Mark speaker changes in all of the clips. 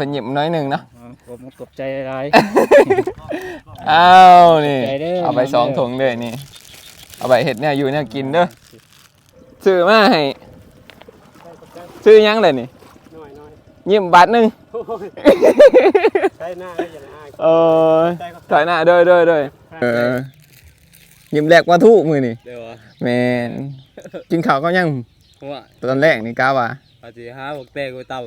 Speaker 1: เป็นหยิบน้อยหนึ่งเนาะ
Speaker 2: อ๋อผมตกใจอะไร
Speaker 1: อ้าวนี่
Speaker 2: ใจเด้อ
Speaker 1: เอาไปสองถุงเลยนี่ เอาไปเห็ดเนี่ยอยู่เนี่ยกินเด้อซื้อมาให้ซื้อยังเลยนี่
Speaker 2: น้อยน้อย
Speaker 1: ยิ้มบาทหนึ่ง
Speaker 2: ใช้หน้าได้ยังไง
Speaker 1: เออถ่ายหน้าเด้อเด้อเด้อเออยิ้มแรกว่าทุกมือนี่
Speaker 2: เดี๋ยวอะ
Speaker 1: แมนกินข้าวก็ยัง
Speaker 2: ผมว่า
Speaker 1: ตอนแรกนี่กาว่า
Speaker 2: อาจจะหาบอกเตะกูเต่า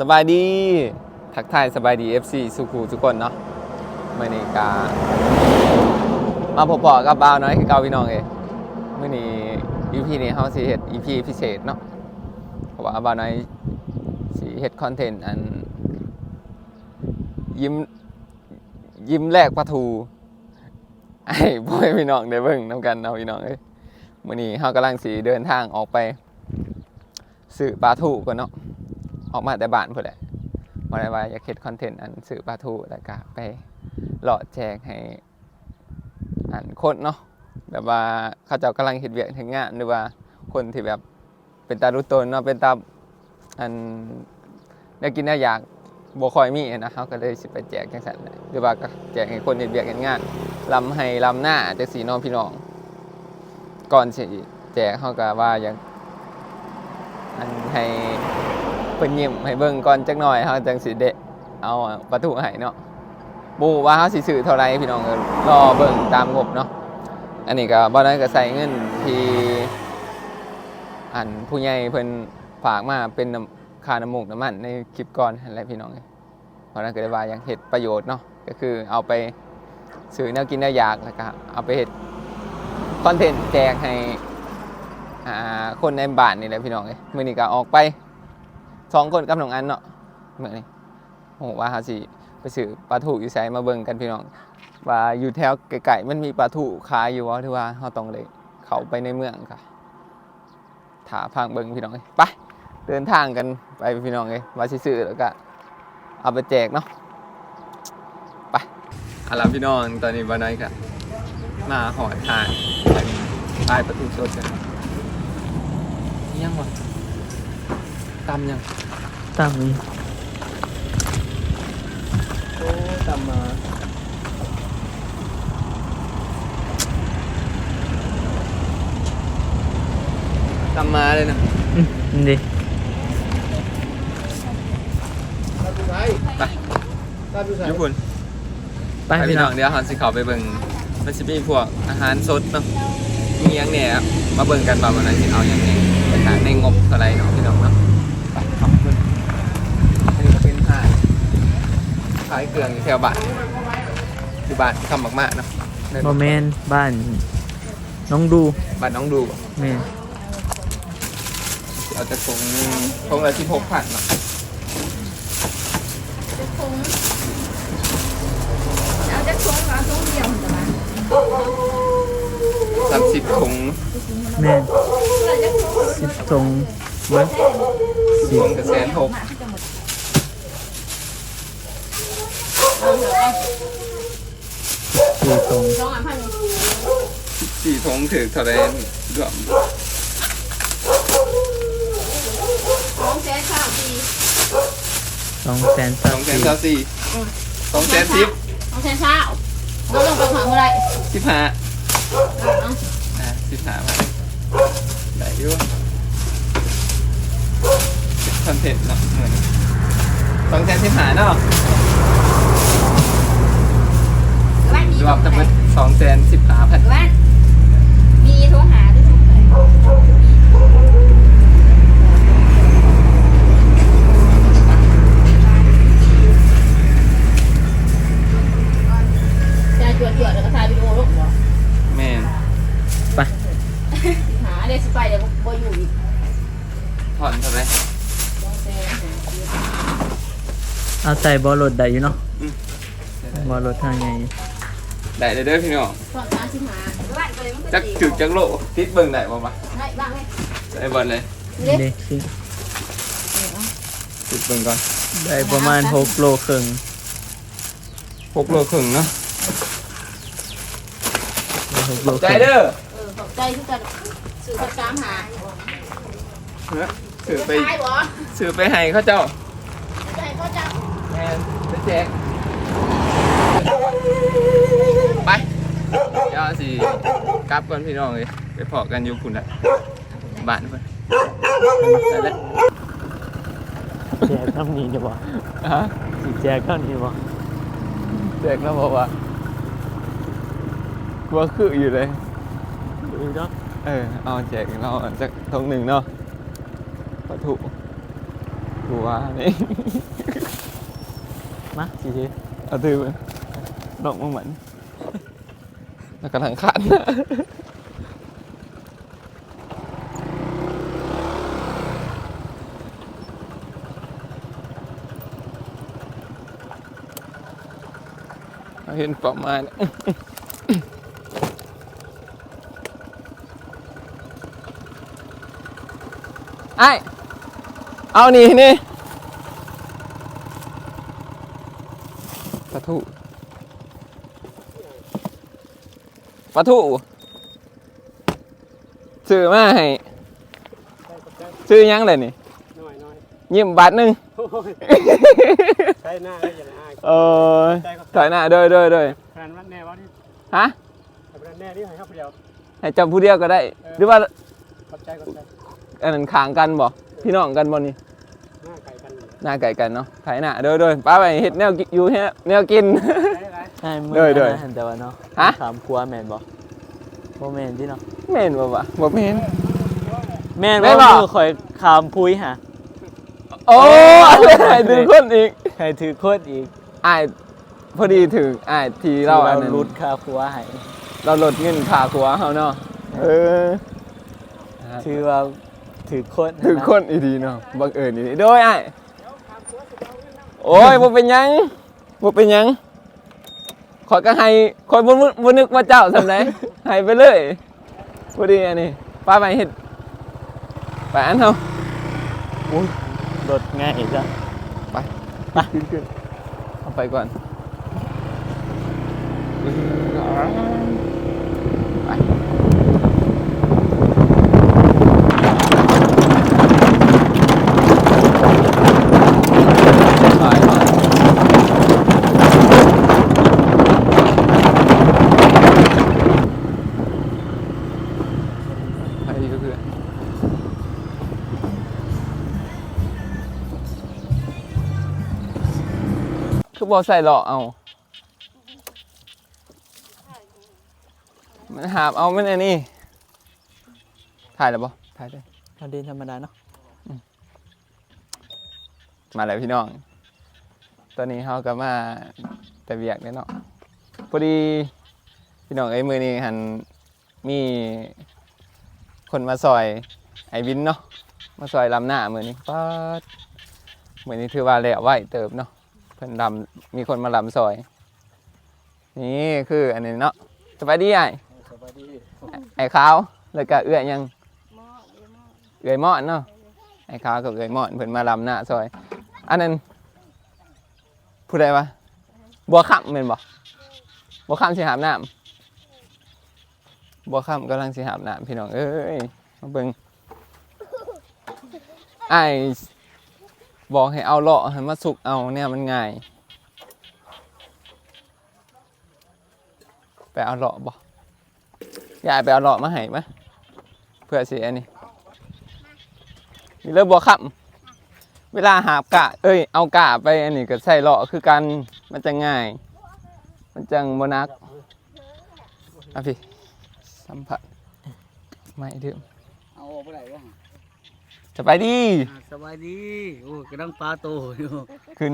Speaker 1: สบายดี ทักทายสบายดี FC สุขูทุกคนเนาะเมื่อนี้กามาพบปอกับบ่าวน้อยคือเก่าพี่น้องเองเมื่อนี้ EP นี้เฮาสิเฮ็ด EP พิเศษเนาะเพราะว่าบ่าวน้อยสิเฮ็ดคอนเทนต์อัน ยิ้ม ยิ้มแรกปลาทูไอ้พ่อพี่น้องได้เบิ่งนํกันเนาะพี่น้องเอ้ยมื้อนี้เฮากำลังสิเดินทางออกไปซื้อปลาทูก่อนเนาะ ออกมาแต่บ้านพุ่นแหละมาได้ว่าอยากเฮ็ดคอนเทนต์อันสื่อปลาทูแล้วก็ไปเลาะแจกให้อันคนเนาะแบบว่าเขาเจ้ากำลังเฮ็ดเวียกเฮ็ดงานหรือว่าคนที่แบบเป็นตารู้ตนเนาะเป็นตาอันได้กินได้อยากบ่คอยมีนะเขาก็เลยสิไปแจกจังซั่นหรือว่าก็แจกให้คนเฮ็ดเวียกเฮ็ดงานลำให้ลำหน้าจังซี่เน้องพี่น้อง ก่อนสิแจกเขาก็ว่าอยากอันให้ เพิ่นยิ้มให้เบิ่งก่อนจักหน่อยเฮาจังสิเดะเอาประตูให้เนาะบ่ว่าเฮาสิซื้อเท่าไหร่พี่น้องก็รอเบิ่งตามงบเนาะอันนี้ก็บ่นั้นก็ใส่เงินที่อันผู้ใหญ่เพิ่นฝากมาเป็นค่าน้ำมูกน้ำมันในคลิปก่อนนั่นแหละพี่น้องเพราะนั้นก็ได้ว่าอย่างเฮ็ดประโยชน์เนาะก็คือเอาไปซื้อแนวกินแนวอยากแล้วก็เอาไปเฮ็ดคอนเทนต์แจกให้อ่าคนในบ้านนี่แหละพี่น้องเอ้ยมื้อนี้ก็ออกไป สองคนกับน้องอันเนาะเหมือนนี่โหว่าเขาสิไปซื้อปลาถูอยู่ไสมาเบิ่งกันพี่น้อง ว่าอยู่แถวไกลๆมันมีปลาถูขายอยู่ว่าที่ว่าเขาต้องเลยเขาไปในเมืองค่ะถาพังเบิ่งพี่น้องเอ้ยไปเดินทางกันไปพี่น้องเอ้ยว่าสิซื้อแล้วก็เอาไปแจกเนาะไปเอาล่ะพี่น้องตอนนี้วันนี้ค่ะมาหอยทานเป็นปลายปลาถูสดกันยังวะ ตำยัง
Speaker 3: ตามนี้
Speaker 1: โอ้ตำมาตำมาเลยนะ
Speaker 3: อืมนี่ดิ
Speaker 1: ไปญี่ปุ่น
Speaker 3: ไป
Speaker 1: ไป
Speaker 3: พี่
Speaker 1: พี่
Speaker 3: น้
Speaker 1: น้
Speaker 3: อ
Speaker 1: องงเดี๋ยวฮันสิเขาไปเบิ่งมันจะมีพวกอาหารสดเนาะมีหยังเนี่ยครับมาเบิ่งกันว่าวันไหนสิเอาหยังไงเป็นหาในงบเท่าไหรเนาะพี่น้องเนาะไปเอาเบิ่งอันนี้ก็เป็นผ้าขายเครื่องอยู่แถวบ้านอยู่บ้านคำมากๆเนาะเดิน
Speaker 3: โมเมนบ้านน้องดู
Speaker 1: บ้านน้องดู
Speaker 3: แม่น
Speaker 1: เอาจะคงคงละที่พกผ่านเนาะ
Speaker 4: เอาจะชงเอาชงเดียวจะมา
Speaker 1: สามสิบคง
Speaker 3: แม่นสิบทรงเบิ้ง
Speaker 1: คงกระแสนหก
Speaker 3: สี่ทรง
Speaker 4: ชงอะพัน
Speaker 1: สี่ทงถือเท่าไรรวม
Speaker 4: ชงแสนข้าวปี
Speaker 3: สองแสน
Speaker 1: ส
Speaker 3: สา
Speaker 1: อ
Speaker 3: ม
Speaker 1: งแสน
Speaker 3: สี่
Speaker 1: เก้าสี่สองแสนสิบ
Speaker 4: ชงแสนเช้าเราลงไปหาเมื่อไร
Speaker 1: สิบห้า
Speaker 4: เอา
Speaker 1: อ่าสิบห้ามาได้อยู่คอนเทนต์เนาะเหมือนสองแสนสิบห้าเนาะ รวมทั้งหมดสองแสนสิบห้าพัน
Speaker 4: บ้านมีโทรหาด้วยชงไหนจะจวดจวดแล้วก็ถ่ายวิดีโอลงเหรอ
Speaker 1: แม่น
Speaker 3: ไป
Speaker 4: หาเดี๋ยวสิไปเดี๋ยวบ่อยู่อีก
Speaker 1: ผ่อนเท่าไหร
Speaker 4: ชงแสน
Speaker 3: เอาใส่บอลรถได้อยู่เนาะ
Speaker 1: อืม
Speaker 3: บอลรถทางไง
Speaker 1: ได้เด้อเด้อพี่น้อง
Speaker 4: ชงสามสิบห้าบ้านก็เลยมัน
Speaker 1: จักจุดจักโลติดเบิ่งได้บ่ปะ
Speaker 4: ได้บ้างไหม
Speaker 1: ได้บอลเลย
Speaker 4: เล็ก
Speaker 3: นี่สิ
Speaker 1: ติดเบิ่งก่อน
Speaker 3: ได้ประมาณหกโลครึ่ง
Speaker 1: หกโลครึ่งเนาะ
Speaker 3: ได้หกโลค
Speaker 1: ใจ
Speaker 3: รึ่ง
Speaker 1: เด้อ
Speaker 4: เออขอบใจทุกคน สื่อสักสามหา
Speaker 1: สื่อไป
Speaker 4: ตายบ่
Speaker 1: สื่อไปให้เขาเจ้า
Speaker 4: จะให้เขาจับ
Speaker 1: แมนไปแจกไปเดี๋ ยวสิกลับก่อนพี่น้องเลยไปพอกันอยู่พุ่นละบ้านเพิ่นไปแล้ว
Speaker 3: แจกน้ำนี้จะบ่
Speaker 1: ฮะ
Speaker 3: สิแจกเท่านี้บ่
Speaker 1: แจกแล้วบอกว่ากลัวคืออยู่เลย
Speaker 3: ดูเนาะ
Speaker 1: เออเอาแจกเราจากทงหนึ่งเนาะวัตถุกูว่านี่
Speaker 3: มาสิที
Speaker 1: เอาถือมาดอกมันเหมือน แล้วกำลังขันเห็นประมาณไอ้เอานี่นี่ปลาทู ปลาทูซื้อมาให้ซื้อยังเลยนี่
Speaker 2: น้อยน้อย
Speaker 1: ยิ้มบาทหนึ่ง
Speaker 2: โอ้ยใช้หน้าก็อย่าอาย
Speaker 1: เออถอยหน้าเด้อเด้อเด้อ
Speaker 2: ขนาดนั้นแน่วะนี่
Speaker 1: ฮะ
Speaker 2: ขนาดแน่นี่ให้ครับเดียว
Speaker 1: ให้จำผู้เดียวก็ได้ หรือว่า
Speaker 2: ขอบใจขอบใจ
Speaker 1: อันนั้นขางกันบ่พี่น้องกันบ่นี่
Speaker 2: หน้าไก่กันอยู่
Speaker 1: หน้าไก่กันเนาะถอยหน้าเด้อเด้อป้าไปเฮ็ดแนวกิอยู่เฮ็ดแนวกิน
Speaker 2: ใช้ไร
Speaker 3: ใช่มื้
Speaker 1: เด้อเด้อ
Speaker 3: นั้นนะแต่ว่าเนาะ
Speaker 1: ฮะ
Speaker 3: ถามครัวแม่นบ่บ่แม่นที่เนาะ
Speaker 1: แม่นบ่วะบ่แม่น
Speaker 3: แม่น
Speaker 1: แม่
Speaker 3: บ่
Speaker 1: นบ่
Speaker 3: มือข่อยขามพุยหะ
Speaker 1: โอ้อะไรให้ดึงคนอีก
Speaker 3: ให้ถือโคตรอีก
Speaker 1: อ้ายพอดีถึงอ้ายที่เราอันนั้น
Speaker 3: รุดค่าครัวให้
Speaker 1: เราลดเงินค่าครัวเฮาเนาะเออ
Speaker 3: ถือว่าถือโคตร
Speaker 1: ถึงคนอีดีเนาะบังเอิญอีดีโดยอ้ายโอ้ยบ่เป็นหยังบ่เป็นหยัง ขอยก็ให้คอยบ่นึกบ่นึกว่าเจ้าซำไดให้ไปเลยพอดีอันนี้ป้าไปเฮ็ดไปอันเฮา
Speaker 3: รถง่ายจ้ะ
Speaker 1: ขึ้นขึ้นเอาไปก่อนไปไป อบอใส่หล่อเอา มันหาบเอามันอันนี้ถ่ายแล้วบ่ถ่ายเลย
Speaker 3: ทาดินธรรมดาเนาะ
Speaker 1: มาแล้วพี่น้อง ตอนนี้เขาก็มาแต่เบียกเนี่ยเนาะ พอดี พี่น้องไอ้มือนี้หันมีคนมาซอยไอ้วินเนาะ มาซอยลำหน้ามือนี้ป๊าดมือนี้ถือว่าแล้วไหวเติบเนาะ เพิ่นลำมีคนมาลำซอย นี่คืออันนี้เนาะสบายดีไอ้
Speaker 2: สวัสดี
Speaker 1: ไอ้ขาวแล้วก็เอื้อยยังเอื้อยมอนเนาะไอ้ขาวกับเอื้อยมอนเพิ่นมาลำหน้าซอย อันนั้นผู้ใดวะบัวค่ำแม่นบ่บัวค่ำสิหาบน้ำบัวค่ำกำลังสิหาบน้ำพี่น้องเอ้ยมาเบิ่งไอ้าย บอกให้เอาเลาะให้มาสุกเอาเนี่ยมันง่ายไปเอาเลาะบ่ยายไปเอาเลาะมาให้มะเพื่อสิอันนี้มีเลิกบัวค่ำเวลาหาบกะ เอ้ย เอากะไปอันนี้ก็ใส่เลาะคือกันมันจะง่าย มันจังบนักอะพี่สัมผัสไม่ดื่ม
Speaker 2: เอาไปไหนวะ
Speaker 1: สบายดี
Speaker 2: สบายดี โอ้กระดังปลาโตอยู่
Speaker 1: ขึ้น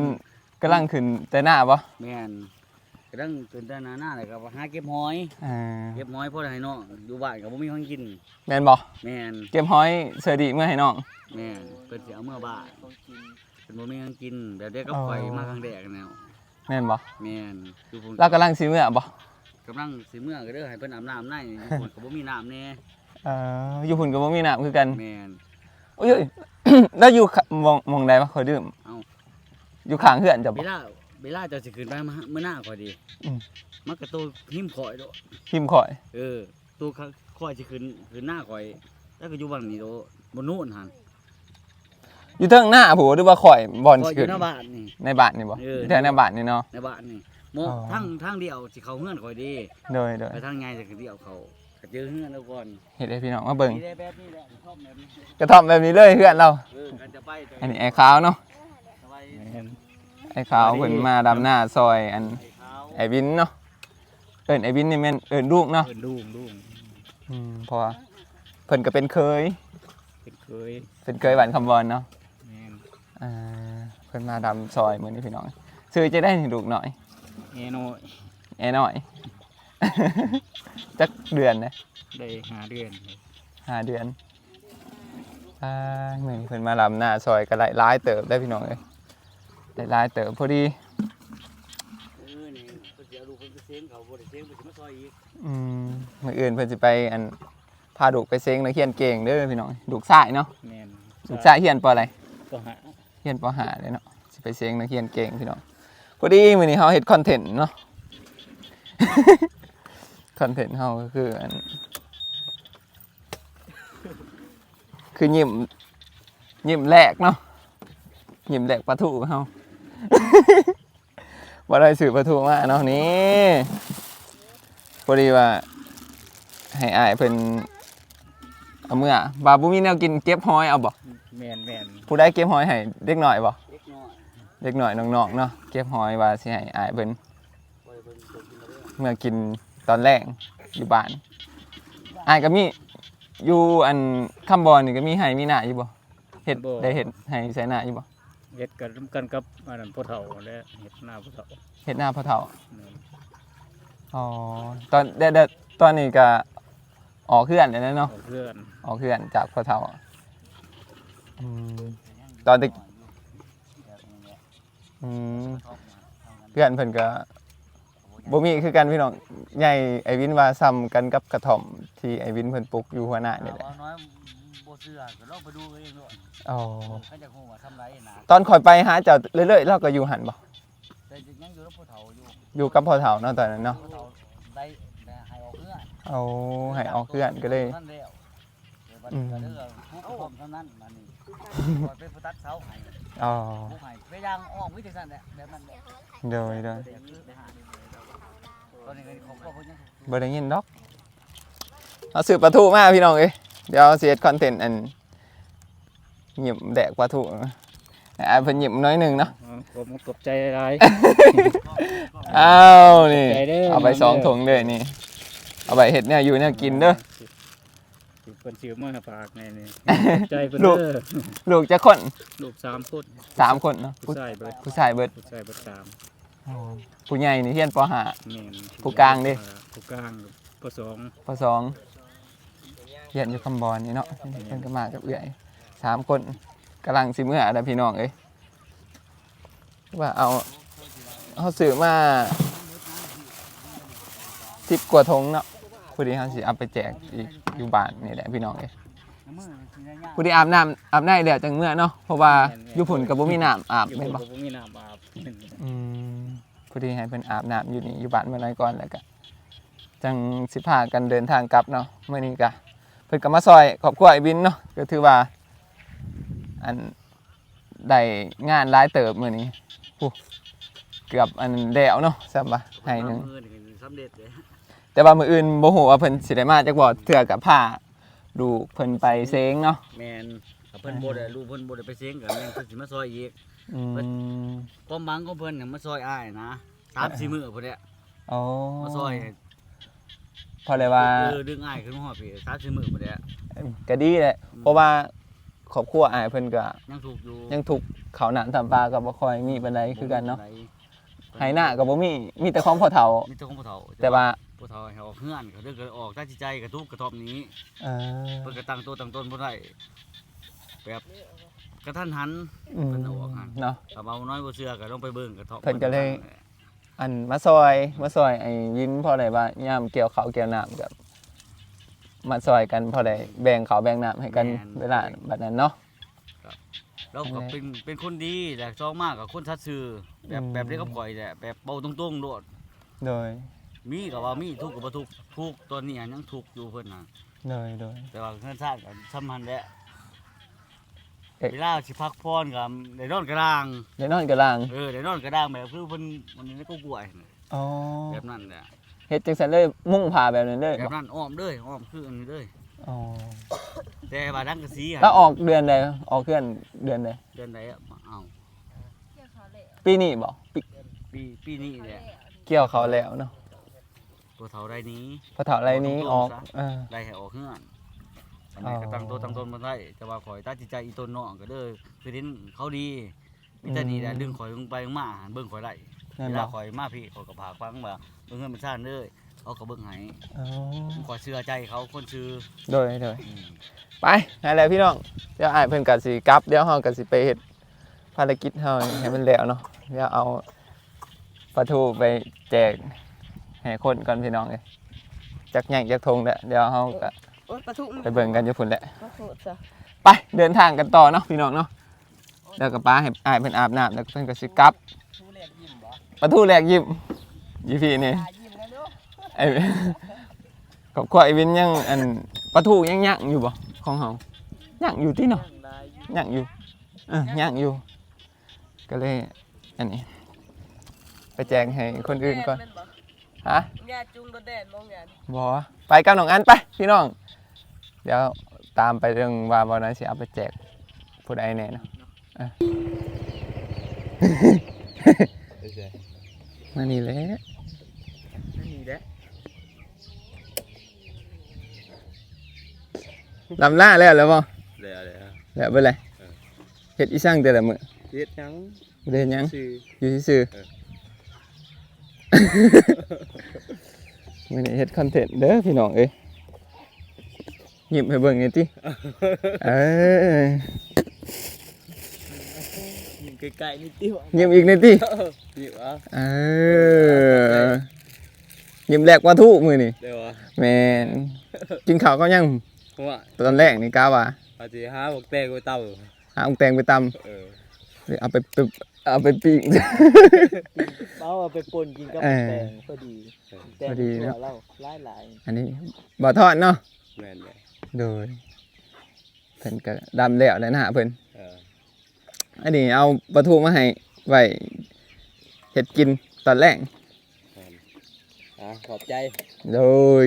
Speaker 1: กำลังขึ้นแต่หน้าปะ
Speaker 2: แม่นกระดังตื่นแต่หน้าหน้าเลยครับหาเก็บหอย
Speaker 1: อ่า
Speaker 2: เก็บหอยเพราะให้น้องอยู่บ้านก็บ่มีของกิน
Speaker 1: แมนบอ
Speaker 2: แม่น
Speaker 1: เก็บหอยเสอดีเมื่อให้น้อง
Speaker 2: แม่นเพิ่นสิเอาเมื่อบ้านเพิ่นบ่มีของกินแบบเด็กก็
Speaker 1: อ๋อ
Speaker 2: ปล่อยมาครั้งแรกแนว
Speaker 1: แมนบอ
Speaker 2: แม่นคือผม
Speaker 1: เรากำลังซีเมื่อบอกำ
Speaker 2: ลังสิเมื่อก็เด้อให้เพิ่นอาบน้ำในอยู่พุ่นก็บ่มีน้ำแน่
Speaker 1: เอ่ออยู่หุ่นกับว่ามีน้ำคือกัน
Speaker 2: แม่น
Speaker 1: โอ้ย แล้วอยู่ขะมองมองใดวะคอยดื่ม
Speaker 2: เอ้า
Speaker 1: อยู่ข้างเหือนจะบ
Speaker 2: เว
Speaker 1: อก
Speaker 2: ลาเวลาเจะสิขึ้นไปมาเมื่อหน้าข่อยดี
Speaker 1: อืม
Speaker 2: มันก็ตัวหิมข่อยโด
Speaker 1: พิมพ์ข่อย
Speaker 2: เออ ตัวข่อยสิขึ้นขึ้นหน้าข่อย แล้วก็อยู่บ้านนี่โดบนนู่นหั่น
Speaker 1: อยู่เทิงหน้าผู้หรือว่าข่อยบอล
Speaker 2: ก็อ
Speaker 1: ขึ้
Speaker 2: ยู่
Speaker 1: น
Speaker 2: หน้าบ้านนี่
Speaker 1: ในบ้านนี่บ่
Speaker 2: เออ
Speaker 1: แถวในบ้านนี่เนาะ
Speaker 2: ในบ้านนี่โม
Speaker 1: อ๋อ
Speaker 2: ทั้งทั้งเดียวสิเขาเฮือนข่อยดี
Speaker 1: โดยโดย
Speaker 2: ไปทางไงจะเดียวเขาก็ เจอเฮือนแล้วก่อน
Speaker 1: เฮ็ดให้พี่น้องมาเบิ่ง
Speaker 2: นี่ได้แบบนี้แหละชอบแบบนี้
Speaker 1: กระท่อมแบบนี้เลยเพื่อนเรา
Speaker 2: เออกันจะไปแต่
Speaker 1: อันนี้ไอ้ขาวเนาะ
Speaker 2: สบาย
Speaker 1: ไอ้ขาวเพิ่นมาดำหน้าซอยอัน
Speaker 2: ไอ้ขาว
Speaker 1: ไอ้วินเนาะ เอิ้นไอ้วินนี่แม่นเอิ้นลูกเนาะ
Speaker 2: เอิ้นลุงลุง
Speaker 1: อืมเพราะว่าเพิ่นก็เป็นเคย
Speaker 2: เป็นเคย
Speaker 1: เป็นเคยหวานคำบอลเนาะ
Speaker 2: แม่น
Speaker 1: อ่าเพิ่นมาดำซอยมื้อนี้พี่น้องซื้อจะได้นี่ลูกหน่อย
Speaker 2: แน่น้อย
Speaker 1: แอหน่อย จักเดือนนะ
Speaker 2: ได้หาเดือน
Speaker 1: ห้าเดือนอ่าเหมือนเพิ่นมาลำหน้าซอยก็หลายหลายเติบได้พี่น้องเอ้ยได้หลายเติบพอดี
Speaker 2: เออนี่เพิ่นสิเอาลูกเพิ่นไปเซ็งเขาบ่ได้เซ็งเพิ่นสิมาซอยอีก
Speaker 1: อืมมื้ออื่นเพิ่นสิไปอันพาดุกไปเซ็งนักเรียนเก่งเด้อพี่น้องดุกสายเนาะ
Speaker 2: แม่น
Speaker 1: ดุกสายเรียนปออะไร
Speaker 2: ก็หา
Speaker 1: เรียนปห้าเลยเนาะสิไปเซ็งนักเรียนเก่งพี่น้องพอดีมื้อนี้เฮาเฮ็ดคอนเทนต์เนาะ คอนเทนต์เฮาก็คืออัน คือยิ้มยิ้มแรกเนาะยิ้มแรกปลาทูเฮาบ่ได้สื่อปลาทูมาเนาะนี่พอดีว่า ให้อายเพิ่นเอาเมื่อบาบุมีแนวกินเก็บหอยเอาบ่
Speaker 2: แม่นแม่น
Speaker 1: ผู้ได้เก็บหอยให้เด็กหน่อยบ่
Speaker 2: เล็กน้อย
Speaker 1: เด็กหน่อยน้องๆเนาะเก็บหอยว่าสิให้อายเพิ่น
Speaker 2: บ่ได้เพิ่นเพิ่นกินมาเด้อ
Speaker 1: เมื่อกิน ตอนแรกอยู่บ้านอายก็มีอยู่อันคำบอลนี่ก็มีให้มีหน้าอยู่บ่เฮ็ดได้เฮ็ดให้ใส่หน้าอยู่บ่
Speaker 2: เฮ็ดกันกันกับอันนั้นพ่อเฒ่าและเฮ็ดหน้าพ่อเฒ่า
Speaker 1: เฮ็ดหน้าพ่อเฒ่า
Speaker 2: แม่น
Speaker 1: อ๋อตอนเดยวเดี๋ยวตอนนี้ก็ออกเพื่อนแล้วเนาะ
Speaker 2: เอาเพื่อน
Speaker 1: ออกเพื่อนจากพ่อเฒ่าอืมตอนเด็กอืมเพื่อนเพิ่นก็ บ่มีคือกันพี่น้องใหญ่ไอ้วินว่าซ้ำกันกับกระท่อมที่ไอ้วินเพิ่นปลูกอยู่หัวหน้านี่แหละ
Speaker 2: เอาน้อยบ่เชื่อก็ลองไปดูเองด้วย
Speaker 1: อ๋อ
Speaker 2: เขาจะฮู้ว่าทำไรนะ
Speaker 1: ตอนข่อยไปหาเจ้าเรื่อยๆเราก็อยู่หันบ่
Speaker 2: แต่ยังอยู่กับพ่อเฒ่าอยู่
Speaker 1: อยู่กับพ่อเฒ่าเนาะตอนนั้นเนาะ
Speaker 2: พ่อเฒ่าได้ได้ให้ออกเพื่อน
Speaker 1: เอาให้ออกเพื่อนก็เลย
Speaker 2: นั่นแล้วเดี๋ยวบัด
Speaker 1: อื
Speaker 2: นี้
Speaker 1: ม
Speaker 2: ก็เด้อผู้ปกครองเท่านั้นมานี่คอยเป็นผู้ตัดเสาให้
Speaker 1: อ๋อ
Speaker 2: ผู้ให้ไปยางอ้อมวิธีสั่นแหละแบบนั้นแหละ
Speaker 1: โดยโดย บ่ได้ยินดอกเอาสืบปลาทูมาพี่น้องเอ้ยเดี๋ยวสิเฮ็ดคอนเทนต์อันหยิบแดกปลาทูให้อ่าเพิ่นหยิบน้อยหนึงเนาะ
Speaker 2: ผมตกใจหลาย
Speaker 1: อ้าวนี่
Speaker 2: ใจเด้อ
Speaker 1: เอาไป
Speaker 2: มันเด้อ
Speaker 1: สองถุงเลยนี่ เอาไปเห็ดเนี่ยอยู่เนี่ยกินเด้อ
Speaker 2: เพิ่นซื้อมาให้ฝากไงนี่ใจเพิ่น
Speaker 1: ลูก
Speaker 2: เด้อ
Speaker 1: ลูกจะคน
Speaker 2: ลูกสามคน
Speaker 1: สามคนเนาะ
Speaker 2: ผู้
Speaker 1: ผู้
Speaker 2: ชายเบิด
Speaker 1: ผู้ชายเบิด
Speaker 2: ผู้ชายเบิดสาม
Speaker 1: ผู้ใหญ่นี่เฮียนปห้า
Speaker 2: แม่น
Speaker 1: ผู้กลางดิ
Speaker 2: ผู้กลางผู้สอง
Speaker 1: ปสองเฮียนอยู่คำบอลนี่เนาะเพิ่นก็มากับเอื้อยสามคนกำลังสิเมื่อเด้อพี่น้องเอ้ยว่าเอาเอาซื้อมาสิบกว่าทงเนาะพอดีเขาสิเอาไปแจกอีกอยู่บ้านนี่แหละพี่น้องเอ้ย
Speaker 2: น้ำมือสิยาก
Speaker 1: พอดีอาบน้ำอาบได้เดี๋ยวจังเมื่อเนาะเพราะว่าอยู่พุ่นกับบ่มีน้ำอาบ
Speaker 2: อยู่
Speaker 1: แม่น
Speaker 2: บ่
Speaker 1: บ่
Speaker 2: บ่มีน้ำอาบ
Speaker 1: อืมพอดีให้เพิ่นอาบน้ำอยู่นี่อยู่บ้านเมื่อไรก่อนแล้วก็จังสิพากันเดินทางกลับเนาะเมื่อนี้ก็เพิ่นก็มาซอยครอบครัวไอ้บินเนาะก็ถือว่า อันได้งานหลายเติบมื้อนี้อู้เกือบอันแล้วเนาะซับว่าให้หนึง
Speaker 2: มือนี่ก็สำเร็จเลย
Speaker 1: แต่ว่ามื้ออื่นบ่ฮู้ว่าเพิ่นสิได้มาจักบ่เทื่อกับพาดูกเพิ่นไปเซงเนาะ
Speaker 2: แม่นถ้าเพิ่นบ่ได้ลูกเพิ่นบ่ได้ไปเซ็งก็แม่นเพิ่นสิมาซอยอีก
Speaker 1: อืม
Speaker 2: ความหวังของเพิ่นน่ะมาซอยอ้ายนะสามสี่มื้อพุ่นแหละ
Speaker 1: อ๋อ
Speaker 2: มาซอย
Speaker 1: พอเลยว่า
Speaker 2: เออดึงอ้ายขึ้นมาฮอดพี่สามสี่มื้อพุ่นแหละ
Speaker 1: ก็ดีแหละเพราะว่าครอบครัวอายเพิ่นก็
Speaker 2: ยังถูกอยู่
Speaker 1: ยังถูกเขาหนานทำปลากับบ่ค่อยมีปานใดคือกันเนาะไหหน้าก็บ่มีมีแต่ของพ่อเฒ่า
Speaker 2: มีแต่ของผู้เฒ่า
Speaker 1: แต่ว่า
Speaker 2: ผู้เฒ่าให้ออกเฮือนเขาเด้อก็ออกตัดสินใจกระทุบกระทบนี้
Speaker 1: เออ
Speaker 2: เพิ่นก็ตั้งตัวตั้งตนบ่ได้แบบ กระทันหัน
Speaker 1: อืม
Speaker 2: เพิ่นเอาออกหั่น
Speaker 1: เนาะ
Speaker 2: ถ้าเอาน้อยบ่เชื่อก็ต้องไปเบิ่งกระทบ
Speaker 1: เพิ่นก็เลย อันมาซอยมาซอยไอ้ยินพอได้ว่ายามเกี่ยวข้าวเกี่ยวน้ำกับมาซอยกันพอได้แบ่งข้าวแบ่งน้ำให้กันเวลาบัดนั้นเนาะ
Speaker 2: เราก็เป็นเป็นคนดีแต่ซองมากกับคนชัดซื่อแบบ
Speaker 1: อืม
Speaker 2: แบบเรียกกับข่อยแหละแบบเบาตรงๆโลด
Speaker 1: โดย
Speaker 2: มีก็ว่ามีทุกข์ก็บ่ทุกข์ทุกข์ตอนนี้ยังทุกข์อยู่เพิ่นน่ะ
Speaker 1: เลยเลย
Speaker 2: แต่ว่าเงินสร้างกันสำคัญแหละ
Speaker 1: เอ๊ะ
Speaker 2: เวลาสิพักพรกับได้นอนกระด้าง
Speaker 1: เดี๋ยวนอนกระลาง
Speaker 2: เออได้นอนกระด้างแบบคือเพิ่นวันนี้ก็กล้วย
Speaker 1: อ๋อ
Speaker 2: แบบนั้นแหละ
Speaker 1: เฮ็ดจังซั่นเลยมุ่งผ่าแบบนั้นเลย
Speaker 2: แบบ
Speaker 1: บ่
Speaker 2: นั้นอ้อมเด้ออ้อมคืออันนี้เด้อ
Speaker 1: อ๋อ
Speaker 2: แต่ว่าดังกะสีอะ
Speaker 1: แล้วออกเดือนใดออกเคลื่อนเดือนใด
Speaker 2: เดือนใดอะเอา
Speaker 4: เกี่ยวเขาเลย
Speaker 1: ปีนี้บ่ปี
Speaker 2: ปีปีนี้แหละ
Speaker 1: เกี่ยวเขาแล้วเนาะ
Speaker 2: ตัวเฒ่าได้นี้
Speaker 1: พอเถาอะไรนี้ออกเออ
Speaker 2: ได้ให้ออกเฮือนอั นนี้ก็ตั้งตัวตั้งตนมาได้แต่ว่าข่อยตัดสินใจอีต้นน้อก็เด้อคือเห็นเขาดีมีแต่นี่แหละ
Speaker 1: อืม
Speaker 2: ดึงข่อยลงไปลงมาหันเบิ่งข่อยได้
Speaker 1: นั่น
Speaker 2: เว
Speaker 1: บ่
Speaker 2: ลาข่อยมาพี่ข่อยก็พาฟังว่าเบิ่งเงินเป็นซ่านเด้อเขาก็เบิ่งให้
Speaker 1: อ๋อ
Speaker 2: ผมข่อยเชื่อใจเขาคนชื่อ
Speaker 1: โดยโดย
Speaker 2: อืม
Speaker 1: ไปนั่นแหละพี่น้อง เดี๋ยวอ้ายเพิ่นก็สิกลับ เดี๋ยวเฮาก็สิไปเฮ็ดภารกิจเฮาให้มันแล้วเนาะ เดี๋ยวเอาปลาทูไปแจกให้คนก่อนพี่น้องเอ้ยจักใหญ่จักทงแหละเดี๋ยวเฮาก็
Speaker 5: โอ๊ยปลาทุ
Speaker 1: ไปเบิ่งกันอยู่พุ่นแหละ
Speaker 5: ปลาทุจ้ะ
Speaker 1: ไปเดินทางกันต่อเนาะพี่น้องเนาะแล้วก็ป้าให้อ้ายเพิ่นอาบน้ำแล้วก็เพิ่นก็สิกลับปลาทูแรกยิ้มยี่พี่นี่ไอ้ขอบคุณไอ้วินยังอันปลาทูยังย่างอยู่บ่ของเฮาย่างอยู่ที่เนาะย่างอยู่เออย่างอยู่ ก็เลยอันนี้ ไปแจงให้คนอื่นก่อนฮะ
Speaker 5: ยาจุงโดนแดดมองยา
Speaker 1: บอไปกับน้องอันไปพี่น้อง เดี๋ยวตามไปเรื่องว่าวันนั้นสิเอาไปแจกผู้ใดแน่เนาะเออมานี่แหละ
Speaker 2: นี่แหละ
Speaker 1: ลำล่าแล้วแล้วบ่
Speaker 2: เดี๋ยวเดี๋ยว
Speaker 1: แล้วเป็นไรเฮ็ดอีสั่งแต่ละมื้อ
Speaker 2: เฮ็ดหยัง
Speaker 1: บ่ได้เฮ็ดหยัง
Speaker 2: ชื่อ
Speaker 1: อยู่ซื่อ
Speaker 2: เออ
Speaker 1: ๆมื้อนี้เฮ็ดคอนเทนต์เด้อพี่น้องเอ้ย ยิ้มให้เบิ่งหน่อยติเออ
Speaker 2: ไกลๆนิดเดียว
Speaker 1: ยิ้มอีกหน่อยติ
Speaker 2: นี่วะ
Speaker 1: เออยิ้มแรกว่าทุกมือนี่
Speaker 2: เดี๋ยววะ
Speaker 1: แมนกินข้าวก็ยัง
Speaker 2: ว่า
Speaker 1: ตอนแรกนี่กาว่า
Speaker 2: อาจจะหาบอกแตงไว้เต้า
Speaker 1: หาองแตงไปต
Speaker 2: เออำ
Speaker 1: หรือเอาไปปึกเอาไปปิ้ง
Speaker 3: เอาเอาไปป่นกินกับ
Speaker 1: เออ
Speaker 3: แตงพอดีแตง
Speaker 1: พอดี
Speaker 3: ถั่
Speaker 1: เน
Speaker 3: ว
Speaker 1: อะ
Speaker 3: เราหลายหลาย
Speaker 1: อันนี้บ่ทอดเนาะ
Speaker 2: แม่นเลย
Speaker 1: โดยเพิ่นก็ดำแล้วแล้วนะฮะเพิ่น
Speaker 2: เออ
Speaker 1: อันนี้เอาปลาทูมาให้ไว้เฮ็ดกินตอนแรก
Speaker 2: แม่นอะขอบใจ
Speaker 1: โดย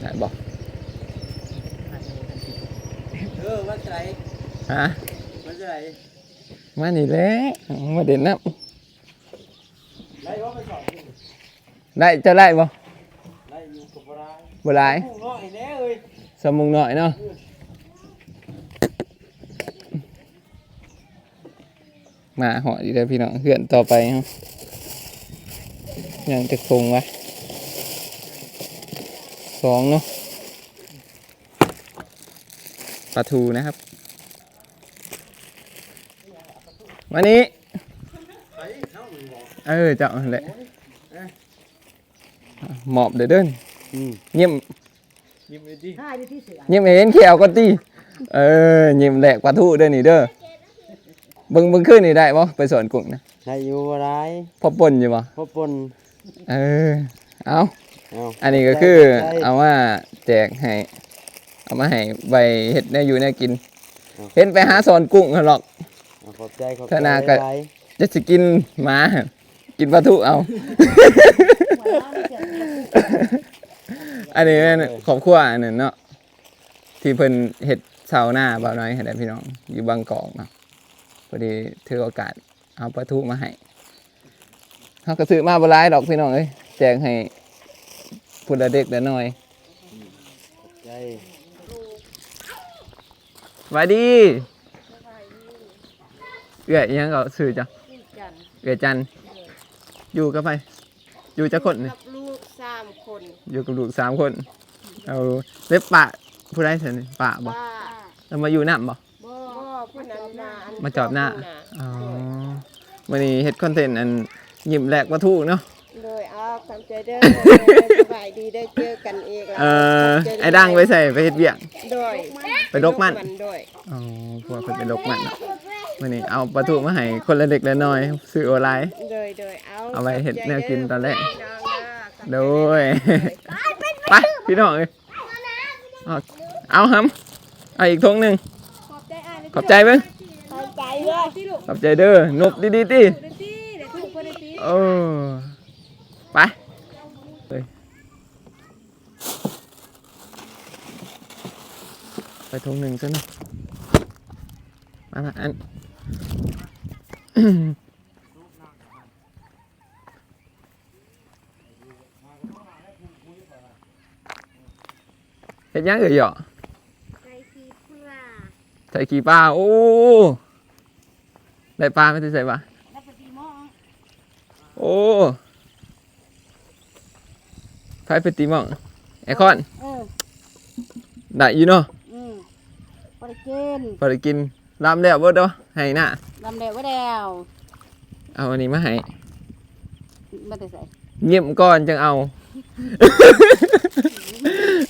Speaker 1: ได้บ่
Speaker 3: เออว่าใจ
Speaker 1: ฮะ
Speaker 3: ว่าใจ
Speaker 1: มานี่แหละมาเด่นน้ำ
Speaker 3: ได้ว่าไปสอน
Speaker 1: ได้เจะได้บ่
Speaker 3: ได้อยู่กับบ่ได้
Speaker 1: บ่หลาย
Speaker 3: ผู้น้อยแน่เอ้ย
Speaker 1: สมุงหน่อยเนาะมาหอดีแล้วพี่น้องเพื่อนต่อไปเนาะยังจะคงวะสองเนาะปลาทูนะครับ วันนี้เออเจ้าหั่นแหละหมอบเด้อเด้อ
Speaker 2: อืม
Speaker 1: เยี่ยม
Speaker 3: ยิ้มเลยดิ
Speaker 1: ยิ้มเห็นแขวก็ตีเออยิ้มแหลกปลาทูเด้อนี่เด้อเบิ่งเบิ่งขึ้นนี่ได้บ่ไปสอนกุ้งนะ
Speaker 3: ได้อยู่บ่ได้
Speaker 1: พอป่นอยู่บ่
Speaker 3: พอป่น
Speaker 1: เออเอา
Speaker 3: เอา
Speaker 1: อันนี้ก็คือ
Speaker 3: ได้ได้
Speaker 1: เอามาแจกให้เอามาให้ใบเฮ็ดแน่อยู่แน่กิน
Speaker 3: เอา
Speaker 1: เห็นไปหาสอนกุ้งหั่นหรอก
Speaker 3: เอาขอบใจขอบ
Speaker 1: ธ
Speaker 3: ใจ
Speaker 1: นาก็
Speaker 3: หลาย
Speaker 1: จะสิกินหมา กินปลาทูเอา อันนี้แม่นครอบครัวอันนึงเนาะที่เพิ่นเฮ็ดชาวนาบ่าวน้อยให้ได้พี่น้องอยู่บางกอกเนาะพอดีถือโอกาสเอาปลาทูมาให้เฮาก็ซื้อมาบ่หลายดอกพี่น้องเอ้ยแจกให้ผู้ละเด็กละน้อย
Speaker 3: ใจ
Speaker 1: สวัสดี เอื้อยอิหยังก็ซื้อจ้ะ
Speaker 5: จัน
Speaker 1: เอื้อยจันอยู่กับไผอยู่จักคนนี่
Speaker 5: กับลูกสามคน
Speaker 1: อยู่กับลูกสามคน เอาเล็บปะผู้ใดเสนปะบ่
Speaker 5: ป้า
Speaker 1: แล้วมาอยู่น้ำบ่
Speaker 5: บ่ผู้นั้นนาอัน
Speaker 1: มาจอบหน้า
Speaker 5: ผู้
Speaker 1: อ๋อวันนี้เฮ็ดคอนเทนต์อันยิ้มแหลกวัตถุเนาะ
Speaker 5: โดยเอาคำใจเด้อสบายดีได้เจอกันอีกแล้ว
Speaker 1: เอ่อ ไอ้ดังไปใส่ไปเฮ็ดเวียง
Speaker 5: โดย
Speaker 1: ไปรกมัน
Speaker 5: โดย
Speaker 1: อ๋อพวกเพิ่นไปลกมันเนาะ มื้อนี้เอาปลาทูมาให้คนละเล็กละน้อยซื้อออนไลน์
Speaker 5: โดยโดยเอา
Speaker 1: เอาไว้เฮ็ดแนวกินตอนแรก
Speaker 5: น้องเด้อ
Speaker 1: โดยไปพี่น้องเอ้ยเอาเอาหำเอาอีกทงหนึง
Speaker 4: ขอบใจอ่าน
Speaker 1: ขอบใจเบิ่ง
Speaker 4: ขอบใจเด้อ
Speaker 1: ขอบใจเด้อนบดีๆติ
Speaker 4: เดี๋ยวสิเดี๋ยวถูกคนเดี๋ยวสิ
Speaker 1: เออไปเลยไปทงหนึ่งซะหน่อยมามาอัน เห็นยังเอ่ยเหรอ
Speaker 4: ใจสีเพื่อ
Speaker 1: ใส่กี่ปลาโอ้ได้ปลาไม่ได้ใส่ปลา
Speaker 4: แล้วปฏิมอง
Speaker 1: โอ้ไฟเป็นตีหมองไอคอน
Speaker 4: เออ
Speaker 1: ได้อยู่เนาะ
Speaker 4: อืมบริเกิน
Speaker 1: พอได้กิน รำแล้วเบิดเนาะให้น่ะ
Speaker 4: ลำเดวไว้แล้ว
Speaker 1: เอาอันนี้มาให้
Speaker 4: มาแต่ใส่
Speaker 1: เงียบก่อนจังเอา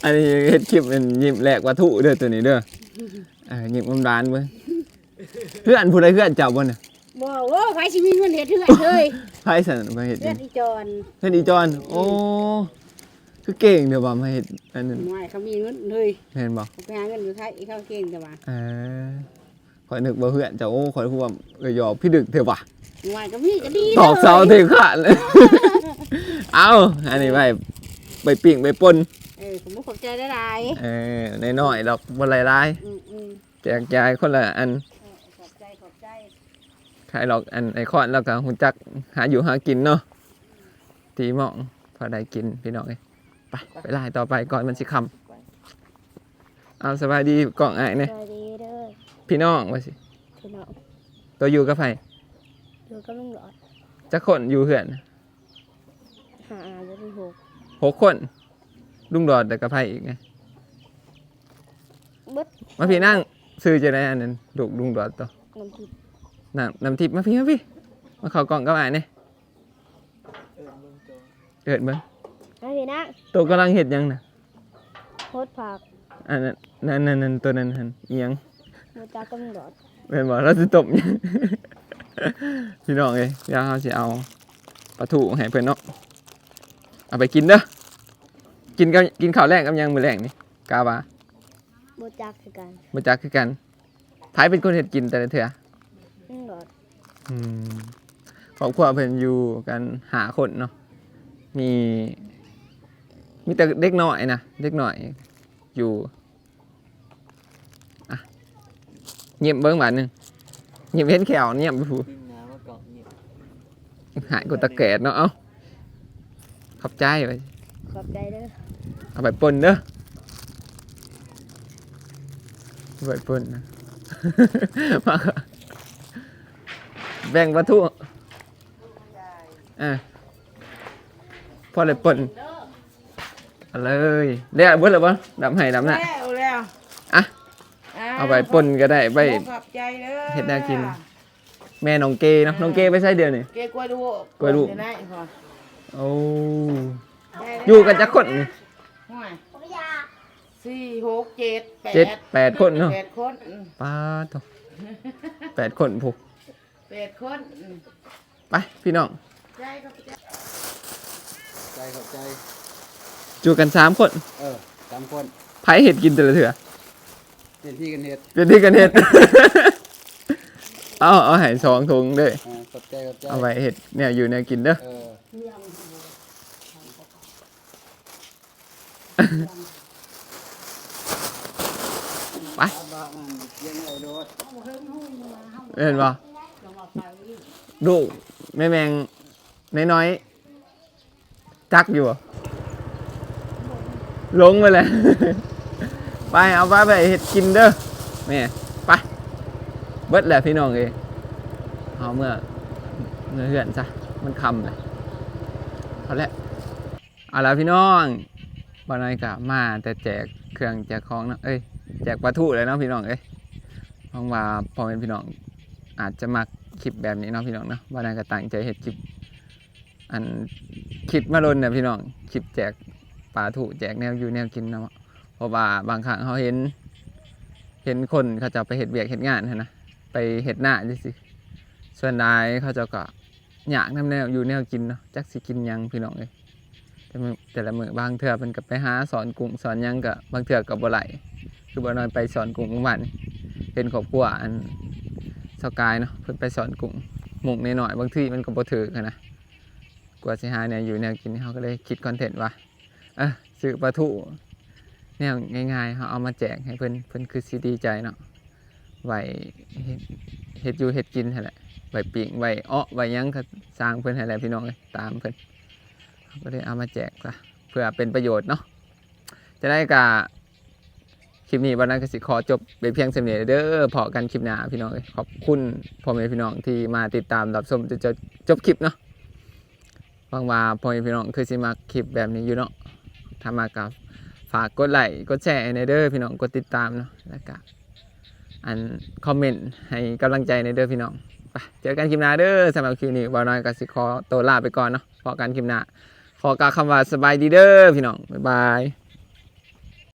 Speaker 1: อันนี้เฮ็ดคลิปเป็นยิ้มแหลกวัตถุเด้อตัวนี้เด้อเออยิ้มอมร้านเบิ่งเพื่อนผู้ใดเพื่อนเจ้าบ่น่ะ
Speaker 4: บอกว่าใครสิมีเงินเฮ็ดเถื่อนเลย
Speaker 1: ไผสั่นมาเฮ็ดห
Speaker 4: เลื
Speaker 1: ยั
Speaker 4: องดอีจอน
Speaker 1: เฮ็ดอีจอนโอ้คือเก่งเด้อบ่มาเฮ็ดอันนั้น
Speaker 4: หน่วยเขามีเงินเลย
Speaker 1: เห็นบ่
Speaker 4: เขาไปหาเงินอยู่ไทยเขาเก่งแต่ว่า
Speaker 1: เออข่ อยนึกว่าเพื่อนเจ้าโอ้ข่อยพูดว่าเออหยอกพี่ดึกเถอะว่ะ
Speaker 4: หน่วยก็มีก็ดี
Speaker 1: ตอกเสาเถอะขาดเลยเอาอันนี้ไปไปปิ่งไปปน
Speaker 4: เออผมบ่ขอบใจได้หลาย
Speaker 1: เออในน้อยๆดอกบนหลาย
Speaker 4: อืมอืม
Speaker 1: ๆแจกจ่ายคนละอัน
Speaker 4: เออขอบใจขอบใจ
Speaker 1: ขายหรอกอันไอคอนแล้วก็หุ่นจักหาอยู่หากินเนาะตีหมองพอได้กินพี่น้องเอ้ยไปไปไล่ต่อไปก่อนมันสิคำเอาสบายดีกล่องไอ้ายเนี่ย
Speaker 4: สวัสดีเด้อ
Speaker 1: พี่น้องว่าสิ
Speaker 4: พี่น้อง
Speaker 1: ตัวอยู่กับไผ
Speaker 4: อยู่กับลุงหลอด
Speaker 1: จักคนอยู่เหือน
Speaker 4: หาอาบ่ได้หก
Speaker 1: หกคนลุงดอดแต่กับไผอีกไง
Speaker 4: เบิด
Speaker 1: มาพี่นั่งซื้อจะได้อันนั้นลูกลุงดอดต่อ
Speaker 4: น้ำทิพย์
Speaker 1: น้ำน้ำทิพย์มาพี่มาพี่มาเข้ากล่องกับไอ้ายเนี่ยเกิดเบิ้ง
Speaker 4: มาพี่นะ
Speaker 1: ตัวกำลังเห็ดหยังนะ
Speaker 4: โคตรผัก
Speaker 1: อันนั้นนั่นนั่นนั่นตัวนั้นหันอิหยัง
Speaker 4: มูจากกับลุงหลอด
Speaker 1: เป็นบอกเราจะตบหยัง พี่น้องเอ้ยเดี๋ยวเราจะเอาปลาทูให้เพื่อนเนาะเอาไปกินเด้อกินกับกินข้าวแรกกับหยังมื้อแรกนี่กาวา
Speaker 4: มูจากคือกัน
Speaker 1: มาจากคือกันไผเป็นคนเห็ดกินแต่ละเถื่อ
Speaker 4: ลุงหลอด
Speaker 1: อืมครอบครัวเพิ่นอยู่กันหาคนเนาะมีมีแต่เด็กน้อยนะเด็กน้อยอยู่อะ เงียบเบิ้งบาทหนึงเงียบเห็นแขวเงียบไปผูหายกดตะแกรดเนาะเอาขอบใจไป
Speaker 4: ขอบใจเด้อ
Speaker 1: เอาไปปนเด้อเอาไปปนนะ มาค่ะแบ่งวัตถุอะพอเลยปนเอาเลยเรียกเบิดเลยบ่ดำให้ดำน่ะ
Speaker 5: แล้วแล้ว
Speaker 1: อะ เอาไปปนก็ได้ไป
Speaker 5: ขอบใจเด้อ
Speaker 1: เฮ็ดแนวกิน แม่น้องเกเนาะน้องเกไปใส่เดือนนี่
Speaker 5: เกกล้วยดู
Speaker 1: กล้วยดู
Speaker 5: เดี๋ได้พอ
Speaker 1: โอ้อยู่กันจักคนนี่
Speaker 5: ห่วยสี่หกเจ็ดแปด
Speaker 1: เจ็ดแปดคนเนาะ
Speaker 5: แปดคนอืม
Speaker 1: ป้าดโตแปดคนผูก
Speaker 5: แปดคนอืม
Speaker 1: ไปพี่น้อง
Speaker 5: ใจขอบใจ
Speaker 2: ใจขอบใจ
Speaker 1: อยู่กันสามคน
Speaker 2: เออสามคน
Speaker 1: ไผเห็ดกินแต่ละเถื่อ
Speaker 2: เต็มที่กันเฮ็ด
Speaker 1: เป็นที่กันเห็ด เอาเอาให้สองถุงเด้อ
Speaker 2: อ่าขอบใจขอบใจ
Speaker 1: เอาไว้เห็ดเนี่ยอยู่เนี่ยกินเด้อ
Speaker 2: เออ
Speaker 1: ไป
Speaker 2: บ้ามันเลี้ยงไอ้โดด
Speaker 1: เห็นป่ดูแม่แมงน้อยๆจักอยู่อะลงไปเลย ไปเอาไปไปเห็ดกินเด้อแม่ไปเบิดแหละพี่น้องเอยเอาเมื่อเมื่อเหือนซะมันคำเลยเอาละเอาละพี่น้องบานายกะมาแต่แจกเครื่องแจกของนะเอ้ยแจกปลาทูเลยเนาะพี่น้องเอ้ยหวังว่าพอเป็นพี่น้องอาจจะมักคลิปแบบนี้เนาะพี่น้องเนาะบานายก็ตั้งใจเห็ดคลิปอันคลิปมาลนเนี่ยพี่น้องคลิปแจกปลาทูแจกแนวอยู่แนวกินเนาะ ราะว่าบางครั้งเขาเห็น เห็นคนเขาจะไปเห็ดเบียกเห็ดงานนะไปเฮ็ดหน้าจังซี่ส่วนนายเขาจ้าก็อยากนำแนวอยู่แนวกินเนาะจักสิกินยังพี่น้องเอ้ยแต่แต่ละมือบางเทื่อเพิ่นก็ไปหาสอนกุ้งสอนยังก็บบางเทื่อก็บ่ไหลคือบ่นอยไปสอนกุ้งวานเห็นครอบครัวอันสกายเนาะเพิ่นไปสอนกุ้งหมุกน้อยบางทีมันก็บ่ถือกันนะกว่าสิหาแนวอยู่แนวกินเขาก็เลยคิดคอนเทนต์ว่าเออซื้อปลาทู แนวง่ายๆเขาเอามาแจกให้เพิ่อนเพิ่อนคือสิดีใจเนาะไหวเฮ็ดอยู่เฮ็ดกินแหละไหวปิ้งไว้อ้อไว้หยังสร้างเพิ่อนให้แหละพี่น้องเอ้ยตามเพิ่อนก็เลยเอามาแจกซะเพื่อเป็นประโยชน์เนาะจะได้กะคลิปนี้วันนั้นก็สิขอจบไปเพียงเท่านี้เด้อพอกันคลิปหน้าพี่น้องเอ้ยขอบคุณพ่อแม่พี่น้องที่มาติดตามรับชมจนจบจบคลิปเนาะหวังว่าพ่อแม่พี่น้องคือสิมาคลิปแบบนี้อยู่เนาะถ้ามากับ ฝากกดไลค์กดแชร์ในเด้อพี่น้องกดติดตามเนาะแล้วก็อันคอมเมนต์ให้กำลังใจในเด้อพี่น้องไปเจอกันคลิปหน้าเด้อสำหรับคลิปนี้บอน้อยก็สิคอตัวลาไปก่อนเนาะพอกันคลิปหน้าขอกล่าวคำว่าสบายดีเด้อพี่น้องบ๊ายบาย